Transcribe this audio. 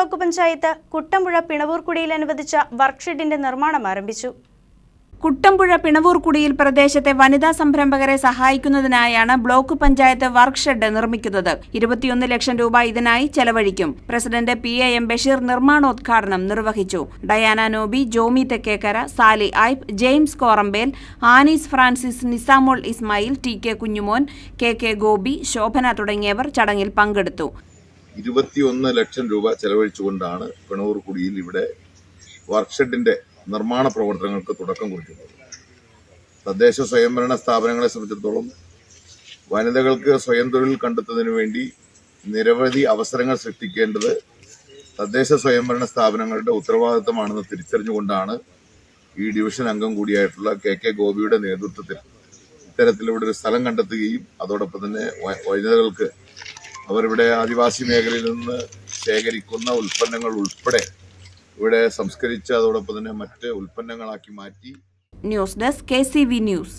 Block panchayat Kuttampuzha പിണവൂർക്കുടിയിൽ അനുവദിച്ച വർക്ക്ഷെഡിന്റെ നിർമ്മാണം ആരംഭിച്ചു. കുട്ടമ്പുഴ പിണവൂർക്കുടിയിൽ പ്രദേശത്തെ വനിതാ സംരംഭകരെ സഹായിക്കുന്നതിനായാണ് ബ്ലോക്ക് പഞ്ചായത്ത് വർക്ക്ഷെഡ് നിർമ്മിക്കുന്നത്. ഇരുപത്തിയൊന്ന് ലക്ഷം രൂപ ഇതിനായി ചെലവഴിക്കും. President P A M Basheer നിർമ്മാണോദ്ഘാടനം നിർവഹിച്ചു. Diana Nobi Jomi Thekkekkara Saly Aib James Korampel Anees Francis Nisamol Ismail T K Kunjumon K K Gopi Shobhana തുടങ്ങിയവർ ചടങ്ങിൽ പങ്കെടുത്തു. ഇരുപത്തിയൊന്ന് ലക്ഷം രൂപ ചെലവഴിച്ചുകൊണ്ടാണ് പിണൂർക്കുടിയിൽ ഇവിടെ വർക്ക്ഷെഡിന്റെ നിർമ്മാണ പ്രവർത്തനങ്ങൾക്ക് തുടക്കം കുറിക്കുന്നത്. തദ്ദേശ സ്വയംഭരണ സ്ഥാപനങ്ങളെ സംബന്ധിച്ചിടത്തോളം വനിതകൾക്ക് സ്വയം തൊഴിൽ കണ്ടെത്തുന്നതിന് വേണ്ടി നിരവധി അവസരങ്ങൾ സൃഷ്ടിക്കേണ്ടത് തദ്ദേശ സ്വയംഭരണ സ്ഥാപനങ്ങളുടെ ഉത്തരവാദിത്തമാണെന്ന് തിരിച്ചറിഞ്ഞുകൊണ്ടാണ് ഈ ഡിവിഷൻ അംഗം കൂടിയായിട്ടുള്ള കെ കെ ഗോപിയുടെ നേതൃത്വത്തിൽ ഇത്തരത്തിൽ ഒരു സ്ഥലം കണ്ടെത്തുകയും അതോടൊപ്പം തന്നെ വനിതകൾക്ക് അവരിവിടെ ആദിവാസി മേഖലയിൽ നിന്ന് ശേഖരിക്കുന്ന ഉൽപ്പന്നങ്ങൾ ഉൾപ്പെടെ ഇവിടെ സംസ്കരിച്ച് അതോടൊപ്പം തന്നെ മറ്റ് ഉൽപ്പന്നങ്ങളാക്കി മാറ്റി. News desk K news.